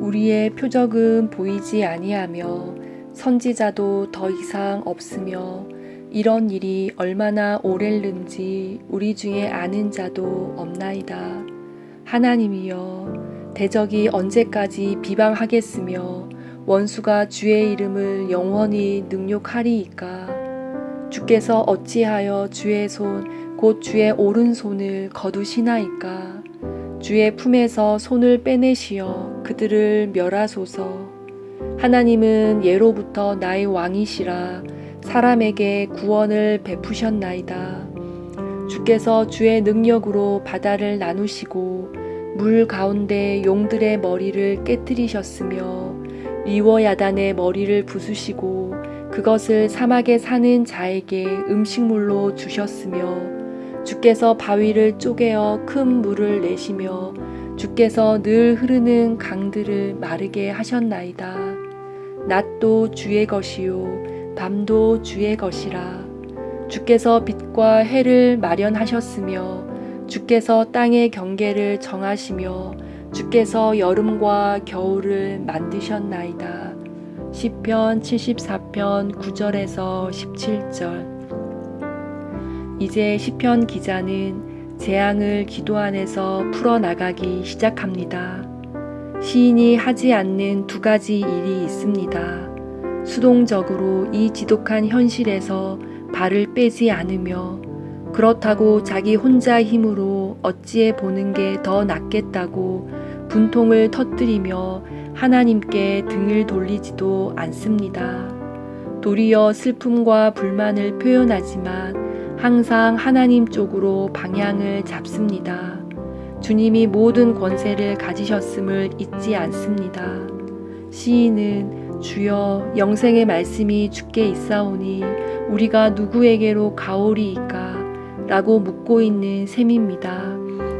우리의 표적은 보이지 아니하며 선지자도 더 이상 없으며 이런 일이 얼마나 오렐는지 우리 중에 아는 자도 없나이다. 하나님이여 대적이 언제까지 비방하겠으며 원수가 주의 이름을 영원히 능욕하리이까 주께서 어찌하여 주의 손 곧 주의 오른손을 거두시나이까 주의 품에서 손을 빼내시어 그들을 멸하소서. 하나님은 예로부터 나의 왕이시라 사람에게 구원을 베푸셨나이다. 주께서 주의 능력으로 바다를 나누시고 물 가운데 용들의 머리를 깨뜨리셨으며 리워야단의 머리를 부수시고 그것을 사막에 사는 자에게 음식물로 주셨으며 주께서 바위를 쪼개어 큰 물을 내시며 주께서 늘 흐르는 강들을 마르게 하셨나이다. 낮도 주의 것이요 밤도 주의 것이라. 주께서 빛과 해를 마련하셨으며 주께서 땅의 경계를 정하시며 주께서 여름과 겨울을 만드셨나이다. 시편 74편 9절에서 17절 이제 시편 기자는 재앙을 기도 안에서 풀어나가기 시작합니다. 시인이 하지 않는 두 가지 일이 있습니다. 수동적으로 이 지독한 현실에서 발을 빼지 않으며 그렇다고 자기 혼자 힘으로 어찌해 보는 게 더 낫겠다고 분통을 터뜨리며 하나님께 등을 돌리지도 않습니다. 도리어 슬픔과 불만을 표현하지만 항상 하나님 쪽으로 방향을 잡습니다. 주님이 모든 권세를 가지셨음을 잊지 않습니다. 시인은 주여 영생의 말씀이 주께 있사오니 우리가 누구에게로 가오리이까? 라고 묻고 있는 셈입니다.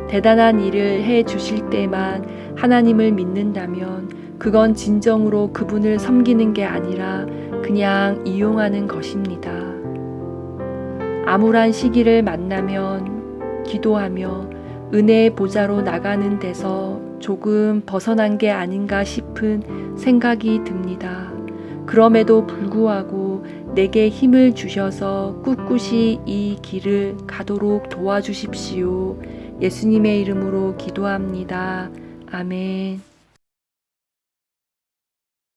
대단한 일을 해 주실 때만 하나님을 믿는다면 그건 진정으로 그분을 섬기는 게 아니라 그냥 이용하는 것입니다. 암울한 시기를 만나면 기도하며 은혜의 보좌로 나가는 데서 조금 벗어난 게 아닌가 싶은 생각이 듭니다. 그럼에도 불구하고 내게 힘을 주셔서 꿋꿋이 이 길을 가도록 도와주십시오. 예수님의 이름으로 기도합니다. 아멘.